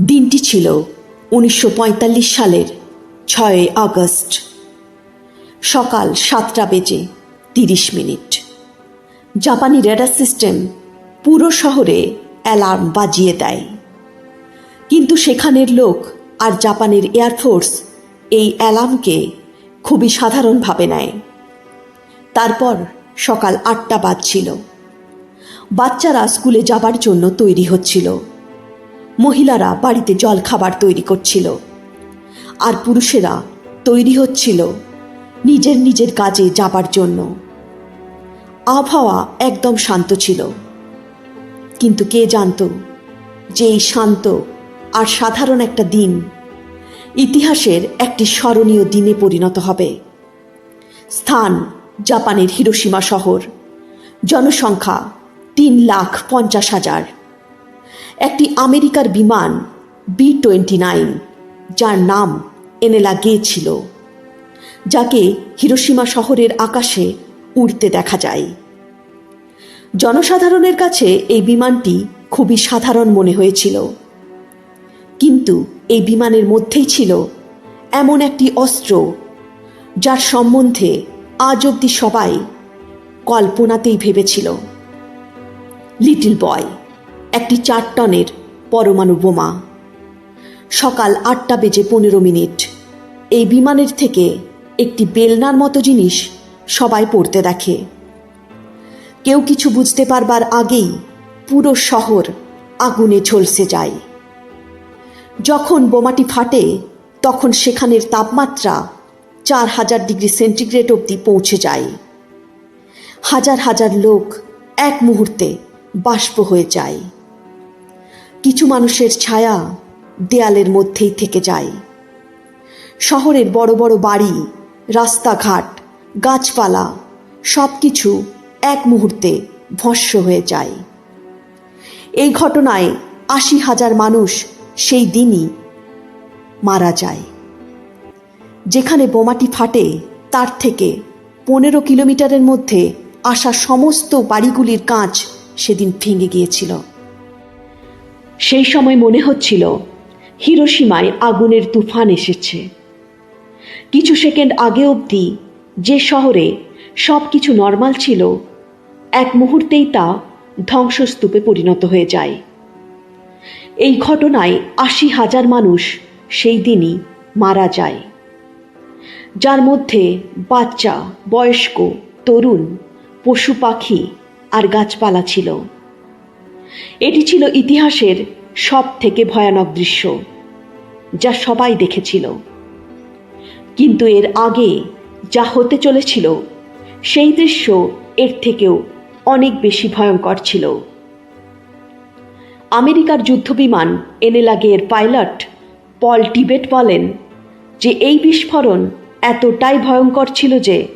দিনটি ছিল উনিশশো পঁয়তাল্লিশ সালের ছয় আগস্ট। সকাল সাতটা বেজে তিরিশ মিনিট। জাপানি রেডার সিস্টেম পুরো শহরে অ্যালার্ম বাজিয়ে দেয়। কিন্তু সেখানের লোক আর জাপানের এয়ারফোর্স এই অ্যালার্মকে খুবই সাধারণভাবে নেয়। তারপর সকাল আটটা বাজছিল। বাচ্চারা স্কুলে যাবার জন্য তৈরি হচ্ছিল। মহিলারা বাড়িতে জল খাবার তৈরি করছিল। আর পুরুষেরা তৈরি হচ্ছিল নিজের নিজের কাজে যাবার জন্য। আবহাওয়া একদম শান্ত ছিল। কিন্তু কে জানত যে এই শান্ত আর সাধারণ একটা দিন ইতিহাসের একটি স্মরণীয় দিনে পরিণত হবে। স্থান জাপানের হিরোসীমা শহর। জনসংখ্যা তিন লাখ পঞ্চাশ হাজার। একটি আমেরিকার বিমান বি টোয়েন্টি নাইন যার নাম এনেলা গে ছিল, যাকে হিরোসীমা শহরের আকাশে উড়তে দেখা যায়। জনসাধারণের কাছে এই বিমানটি খুবই সাধারণ মনে হয়েছিল। কিন্তু এই বিমানের মধ্যেই ছিল এমন একটি অস্ত্র, যার সম্বন্ধে আজ অবধি সবাই কল্পনাতেই ভেবেছিল। লিটল বয় একটি চার টনের পরমাণু বোমা। সকাল আটটা বেজে পনেরো মিনিট। এই বিমানের থেকে একটি বেলনার মতো জিনিস সবাই পড়তে দেখে। কেউ কিছু বুঝতে পারবার আগেই পুরো শহর আগুনে ঝলসে যায়। যখন বোমাটি ফাটে, তখন সেখানের তাপমাত্রা চার হাজার ডিগ্রি সেন্টিগ্রেড অবধি পৌঁছে যায়। হাজার হাজার লোক এক মুহূর্তে বাষ্প হয়ে যায়। কিছু মানুষের ছায়া দেয়ালের মধ্যেই থেকে যায়। শহরের বড় বড় বাড়ি, রাস্তাঘাট, গাছপালা সব কিছু এক মুহূর্তে ভস্য হয়ে যায়। এই ঘটনায় আশি হাজার মানুষ সেই দিনই মারা যায়। যেখানে বোমাটি ফাটে, তার থেকে পনেরো কিলোমিটারের মধ্যে আসা সমস্ত বাড়িগুলির কাঁচ সেদিন ভেঙে গিয়েছিল। সেই সময় মনে হচ্ছিল হিরোসীমায় আগুনের তুফান এসেছে। কিছু সেকেন্ড আগে অবধি যে শহরে সব কিছু নর্মাল ছিল, এক মুহূর্তেই তা ধ্বংসস্তূপে পরিণত হয়ে যায়। এই ঘটনায় আশি হাজার মানুষ সেই দিনই মারা যায়। যার মধ্যে বাচ্চা, বয়স্ক, তরুণ, পশু পাখি আর গাছপালা ছিল। এটি ছিল ইতিহাসের সব থেকে ভয়ানক দৃশ্য, যা সবাই দেখেছিল। কিন্তু এর আগে যা হতে চলেছিল, সেই দৃশ্য এর থেকেও অনেক বেশি ভয়ঙ্কর ছিল। আমেরিকার যুদ্ধবিমান এর পাইলট পল টিবেট বলেন যে এই বিস্ফোরণ এতটাই ভয়ঙ্কর ছিল যে,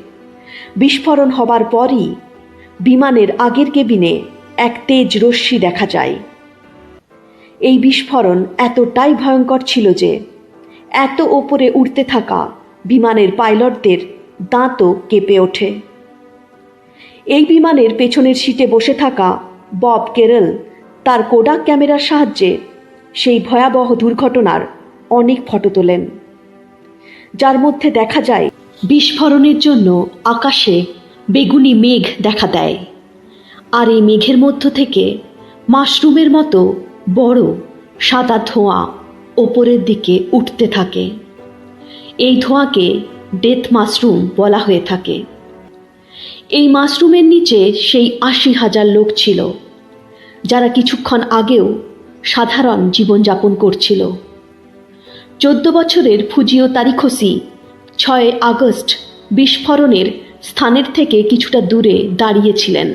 বিস্ফোরণ হবার পরই বিমানের আগের কেবিনে এক তেজ রশ্মি দেখা যায়। এই বিস্ফোরণ এতটাই ভয়ঙ্কর ছিল যে, এত ওপরে উড়তে থাকা বিমানের পাইলটদের দাঁতও কেঁপে ওঠে। এই বিমানের পেছনের সিটে বসে থাকা বব কেরল তার কোডাক ক্যামেরার সাহায্যে সেই ভয়াবহ দুর্ঘটনার অনেক ফটো তোলেন, যার মধ্যে দেখা যায়, বিস্ফোরণের জন্য আকাশে বেগুনি মেঘ দেখা দেয়। আর এই মেঘের মধ্য থেকে মাশরুমের মতো বড় সাদা ধোঁয়া ওপরের দিকে উঠতে থাকে। এই ধোঁয়াকে ডেথ মাশরুম বলা হয়ে থাকে। এই মাশরুমের নিচে সেই আশি হাজার লোক ছিল, যারা কিছুক্ষণ আগেও সাধারণ জীবনযাপন করছিল। চোদ্দ বছরের ফুজিও তারিখসি ছয় আগস্ট বিস্ফোরণের স্থানের থেকে কিছুটা দূরে দাঁড়িয়েছিলেন।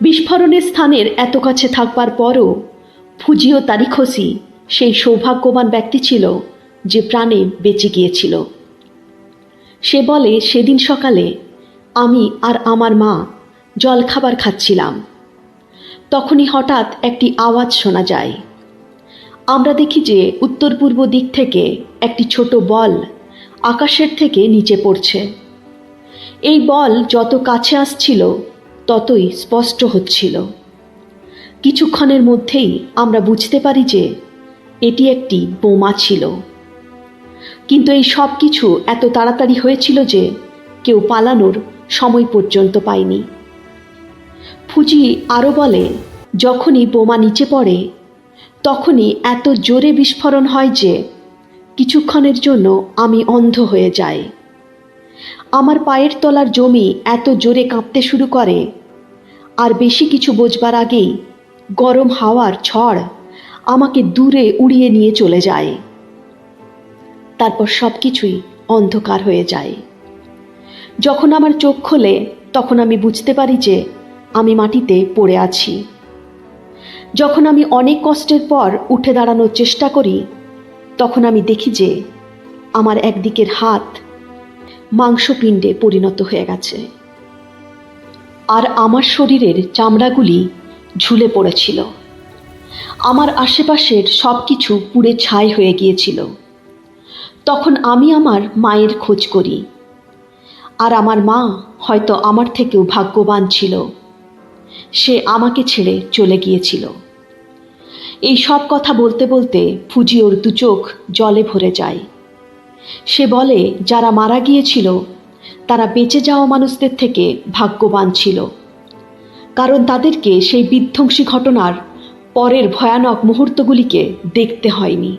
বিস্ফোরণের স্থানের এত কাছে থাকবার পরও ফুজিও তারিখসি সেই সৌভাগ্যবান ব্যক্তি ছিল যে প্রাণে বেঁচে গিয়েছিল। সে বলে, সেদিন সকালে আমি আর আমার মা জলখাবার খাচ্ছিলাম। তখনই হঠাৎ একটি আওয়াজ শোনা যায়। আমরা দেখি যে উত্তর পূর্ব দিক থেকে একটি ছোট বল আকাশের থেকে নিচে পড়ছে। এই বল যত কাছে আসছিল ততই স্পষ্ট হচ্ছিল। কিছুক্ষণের মধ্যেই আমরা বুঝতে পারি যে এটি একটি বোমা ছিল। কিন্তু এই সব কিছু এত তাড়াতাড়ি হয়েছিল যে কেউ পালানোর সময় পর্যন্ত পায়নি। ফুজি আরও বলে, যখনই বোমা নিচে পড়ে, তখনই এত জোরে বিস্ফোরণ হয় যে কিছুক্ষণের জন্য আমি অন্ধ হয়ে যাই। আমার পায়ের তলার জমি এত জোরে কাঁপতে শুরু করে আর বেশি কিছু বোঝবার আগেই গরম হাওয়ার ঝড় আমাকে দূরে উড়িয়ে নিয়ে চলে যায়। তারপর সব কিছুই অন্ধকার হয়ে যায়। যখন আমার চোখ খোলে, তখন আমি বুঝতে পারি যে আমি মাটিতে পড়ে আছি। যখন আমি অনেক কষ্টের পর উঠে দাঁড়ানোর চেষ্টা করি, তখন আমি দেখি যে আমার একদিকের হাত মাংসপিণ্ডে পরিণত হয়ে গেছে। আর আমার শরীরের চামড়াগুলি ঝুলে পড়েছিল। আমার আশেপাশের সব কিছু পুড়ে ছাই হয়ে গিয়েছিল। তখন আমি আমার মায়ের খোঁজ করি। আর আমার মা হয়তো আমার থেকেও ভাগ্যবান ছিল। সে আমাকে ছেড়ে চলে গিয়েছিল। এই সব কথা বলতে বলতে ফুজি ওর দু চোখ জলে ভরে যায়। সে বলে, যারা মারা গিয়েছিল তারা বেঁচে যাওয়া মানুষদের থেকে ভাগ্যবান ছিল। কারণ তাদেরকে সেই বিধ্বংসী ঘটনার পরের ভয়ানক মুহূর্তগুলিকে দেখতে হয়নি।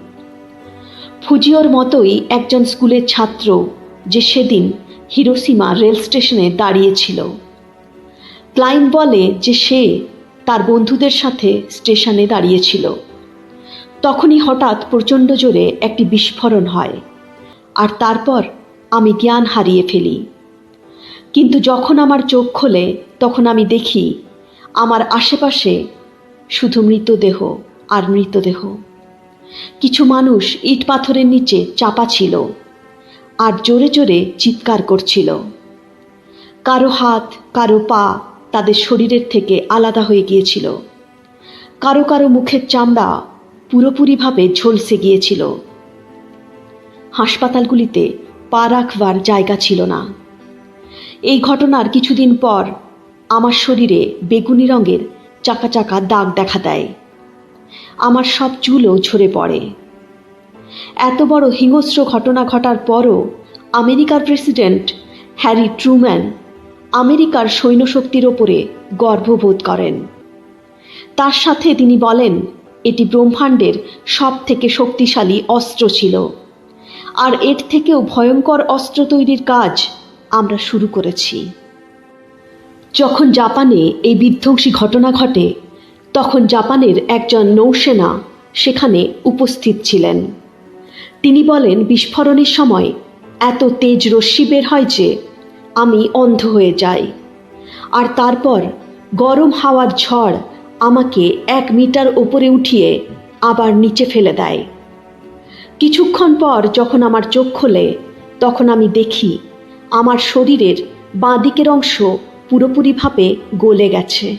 ফুজিওর মতোই একজন স্কুলের ছাত্র যে সেদিন হিরোসীমা রেল স্টেশনে দাঁড়িয়েছিল। ক্লাইন বলে যে সে তার বন্ধুদের সাথে স্টেশনে দাঁড়িয়েছিল। তখনই হঠাৎ প্রচণ্ড জোরে একটি বিস্ফোরণ হয়। আর তারপর আমি জ্ঞান হারিয়ে ফেলি। কিন্তু যখন আমার চোখ খোলে, তখন আমি দেখি, আমার আশেপাশে শুধু মৃতদেহ আর মৃতদেহ। কিছু মানুষ ইট পাথরের নিচে চাপা ছিল আর জোরে জোরে চিৎকার করছিল। কারও হাত, কারও পা তাদের শরীরের থেকে আলাদা হয়ে গিয়েছিল। কারও কারও মুখের চামড়া পুরোপুরিভাবে ঝলসে গিয়েছিল। হাসপাতালগুলিতে পা রাখবার জায়গা ছিল না। এই ঘটনার কিছুদিন পর আমার শরীরে বেগুনি রঙের চাকা চাকা দাগ দেখা দেয়। আমার সব চুলও ঝরে পড়ে। এত বড় হিংস্র ঘটনা ঘটার পরও আমেরিকার প্রেসিডেন্ট হ্যারি ট্রুম্যান আমেরিকার সৈন্যশক্তির ওপরে গর্ববোধ করেন। তার সাথে তিনি বলেন, এটি ব্রহ্মাণ্ডের সব থেকে শক্তিশালী অস্ত্র ছিল। আর এর থেকেও ভয়ঙ্কর অস্ত্র তৈরির কাজ আমরা শুরু করেছি। যখন জাপানে এই বিধ্বংসী ঘটনা ঘটে, তখন জাপানের একজন নৌসেনা সেখানে উপস্থিত ছিলেন। তিনি বলেন, বিস্ফোরণের সময় এত তেজ রশ্মি বের হয় যে আমি অন্ধ হয়ে যাই। আর তারপর গরম হাওয়ার ঝড় আমাকে এক মিটার ওপরে উঠিয়ে আবার নিচে ফেলে দেয়। কিছুক্ষণ পর যখন আমার চোখ খোলে, তখন আমি দেখি আমার শরীরের বাঁ দিকের অংশ পুরোপুরিভাবে গলে গেছে।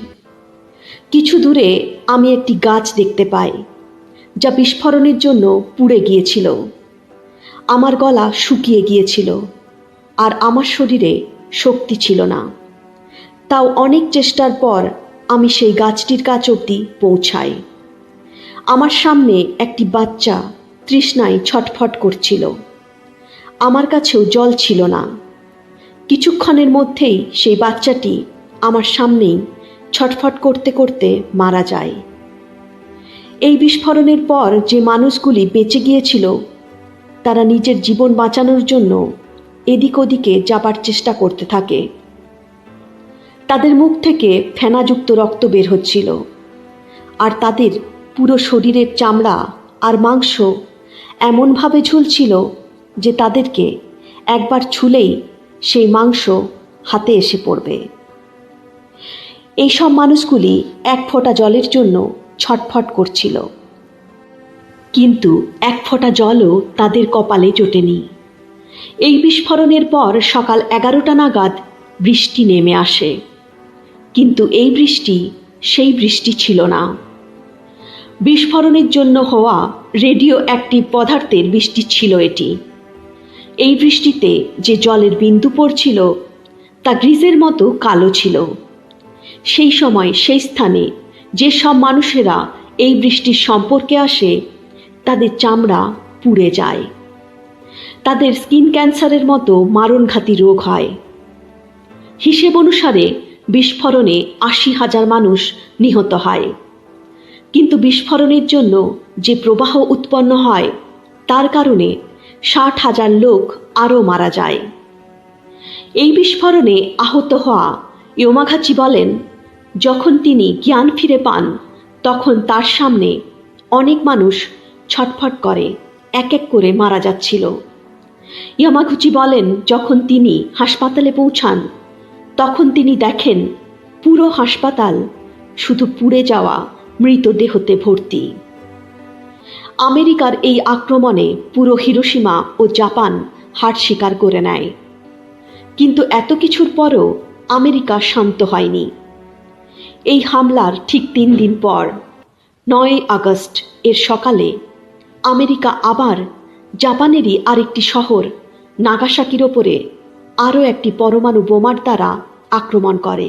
কিছু দূরে আমি একটি গাছ দেখতে পাই, যা বিস্ফোরণের জন্য পুড়ে গিয়েছিল। আমার গলা শুকিয়ে গিয়েছিল, আর আমার শরীরে শক্তি ছিল না। তাও অনেক চেষ্টার পর আমি সেই গাছটির কাছ অবধি পৌঁছাই। আমার সামনে একটি বাচ্চা তৃষ্ণায় ছটফট করছিল। আমার কাছেও জল ছিল না। কিছুক্ষণের মধ্যেই সেই বাচ্চাটি আমার সামনেই ছটফট করতে করতে মারা যায়। এই বিস্ফোরণের পর যে মানুষগুলি বেঁচে গিয়েছিল, তারা নিজের জীবন বাঁচানোর জন্য এদিক ওদিকে যাবার চেষ্টা করতে থাকে। তাদের মুখ থেকে ফেনাযুক্ত রক্ত বের হচ্ছিল। আর তাদের পুরো শরীরের চামড়া আর মাংস এমনভাবে ঝুলছিল যে তাদেরকে একবার ছুলেই সেই মাংস হাতে এসে পড়বে। এইসব মানুষগুলি এক ফোঁটা জলের জন্য ছটফট করছিল। কিন্তু এক ফোঁটা জলও তাদের কপালে জোটেনি। এই বিস্ফোরণের পর সকাল এগারোটা নাগাদ বৃষ্টি নেমে আসে। কিন্তু এই বৃষ্টি সেই বৃষ্টি ছিল না। বিস্ফোরণের জন্য হওয়া রেডিও অ্যাক্টিভ পদার্থের বৃষ্টি ছিল এটি। এই বৃষ্টিতে যে জলের বিন্দু পড়ছিল, তা গ্রিজের মতো কালো ছিল। সেই সময় সেই স্থানে যে সব মানুষেরা এই বৃষ্টির সম্পর্কে আসে, তাদের চামড়া পুড়ে যায়। তাদের স্কিন ক্যান্সারের মতো মারণঘাতী রোগ হয়। হিসেব অনুসারে বিস্ফোরণে আশি হাজার মানুষ নিহত হয়। কিন্তু বিস্ফোরণের জন্য যে প্রবাহ উৎপন্ন হয়, তার কারণে ষাট হাজার লোক আরও মারা যায়। এই বিস্ফোরণে আহত হওয়া ইয়োমাঘাচি বলেন, যখন তিনি জ্ঞান ফিরে পান, তখন তার সামনে অনেক মানুষ ছটফট করে, এক এক করে মারা যাচ্ছিল। ইয়ামাগুচি বলেন, যখন তিনি হাসপাতালে পৌঁছান, তখন তিনি দেখেন পুরো হাসপাতাল শুধু পুড়ে যাওয়া মৃতদেহতে ভর্তি। আমেরিকার এই আক্রমণে পুরো হিরোসীমা ও জাপান হার স্বীকার করে নেয়। কিন্তু এত কিছুর পরও আমেরিকা শান্ত হয়নি। এই হামলার ঠিক তিন দিন পর, নয় আগস্ট এর সকালে আমেরিকা আবার জাপানেরই আরেকটি শহর নাগাসাকির ওপরে আরও একটি পরমাণু বোমার দ্বারা আক্রমণ করে।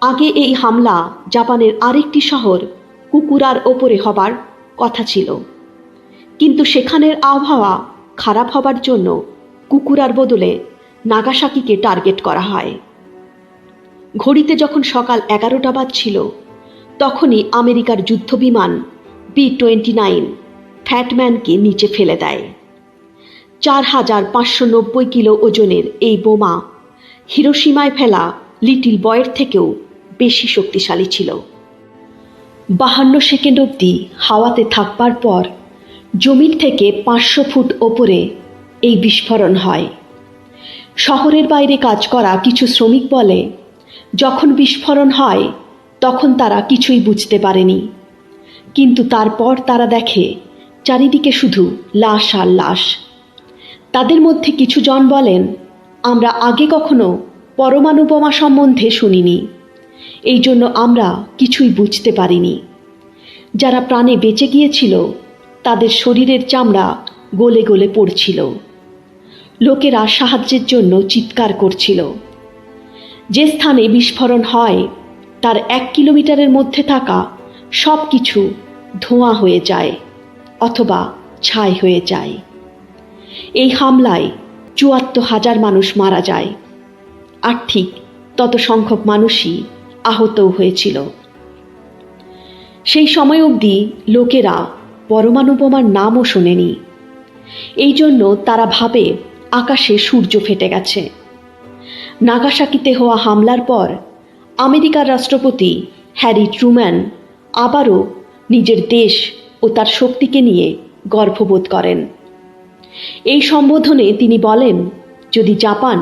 আগে এই হামলা জাপানের আরেকটি শহর কুকুরার ওপরে হবার কথা ছিল। কিন্তু সেখানের আবহাওয়া খারাপ হবার জন্য কুকুরার বদলে নাগাসাকিকে টার্গেট করা হয়। ঘড়িতে যখন সকাল এগারোটা বাজছিল, তখনই আমেরিকার যুদ্ধবিমান বি টোয়েন্টি নাইন ফ্যাটম্যানকে নিচে ফেলে দেয়। চার হাজার পাঁচশো নব্বই কিলো ওজনের এই বোমা হিরোসীমায় ফেলা লিটিল বয়ের থেকেও বেশি শক্তিশালী ছিল। বাহান্ন সেকেন্ড অবধি হাওয়াতে থাকবার পর জমির থেকে পাঁচশো ফুট ওপরে এই বিস্ফোরণ হয়। শহরের বাইরে কাজ করা কিছু শ্রমিক বলে, যখন বিস্ফোরণ হয়, তখন তারা কিছুই বুঝতে পারেনি। কিন্তু তারপর তারা দেখে, চারিদিকে শুধু লাশ আর লাশ। তাদের মধ্যে কিছু জন বলেন, আমরা আগে কখনো পরমাণু বোমা সম্বন্ধে শুনিনি। এই জন্য আমরা কিছুই বুঝতে পারিনি। যারা প্রাণে বেঁচে গিয়েছিল, তাদের শরীরের চামড়া গলে গলে পড়ছিল। লোকেরা সাহায্যের জন্য চিৎকার করছিল। যে স্থানে বিস্ফোরণ হয়, তার এক কিলোমিটারের মধ্যে থাকা সব কিছু ধোঁয়া হয়ে যায় অথবা ছাই হয়ে যায়। এই হামলায় চুয়াত্তর হাজার মানুষ মারা যায়। আর ঠিক তত সংখ্যক মানুষই আহতও হয়েছিল। সেই সময় অবধি লোকেরা পরমাণু বোমার নামও শোনেনি। এই জন্য তারা ভাবে আকাশে সূর্য ফেটে গেছে। নাগাসাকিতে হওয়া হামলার পর আমেরিকার রাষ্ট্রপতি হ্যারি ট্রুম্যান আবারও নিজের দেশ ও তার শক্তিকে নিয়ে গর্ববোধ করেন। এই সম্বোধনে তিনি বলেন, যদি জাপান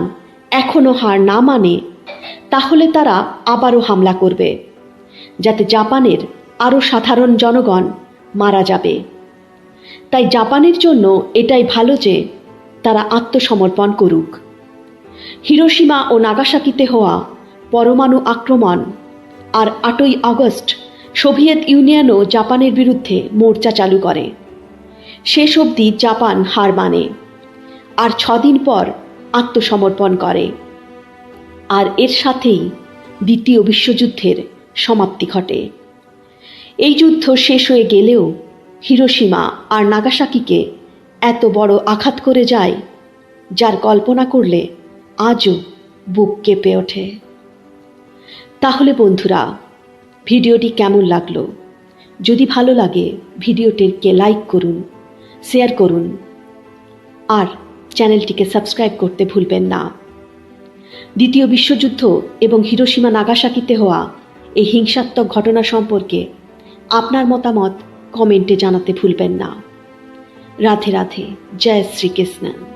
এখনও হার না মানে তাহলে তারা আবারও হামলা করবে, যাতে জাপানের আরও সাধারণ জনগণ মারা যাবে। তাই জাপানের জন্য এটাই ভালো যে তারা আত্মসমর্পণ করুক। হিরোসীমা ও নাগাসাকিতে হওয়া পরমাণু আক্রমণ আর আটই আগস্ট সোভিয়েত ইউনিয়নও জাপানের বিরুদ্ধে মোর্চা চালু করে। শেষ অবধি জাপান হার মানে। আর ছদিন পর আত্মসমর্পণ করে। আর এর সাথেই দ্বিতীয় বিশ্বযুদ্ধের সমাপ্তি ঘটে। এই যুদ্ধ শেষ হয়ে গেলেও হিরোসীমা আর নাগাসাকিকে এত বড় আঘাত করে যায়, যার কল্পনা করলে আজও বুক কেঁপে ওঠে। তাহলে বন্ধুরা, ভিডিওটি কেমন লাগল? যদি ভালো লাগে, ভিডিওটিকে লাইক করুন, শেয়ার করুন। আর চ্যানেলটিকে সাবস্ক্রাইব করতে ভুলবেন না। দ্বিতীয় বিশ্বযুদ্ধ এবং হিরোসীমা নাগাসাকিতে হওয়া এই হিংসাত্মক ঘটনা সম্পর্কে আপনার মতামত কমেন্টে জানাতে ভুলবেন না। রাধে রাধে, জয় শ্রীকৃষ্ণ।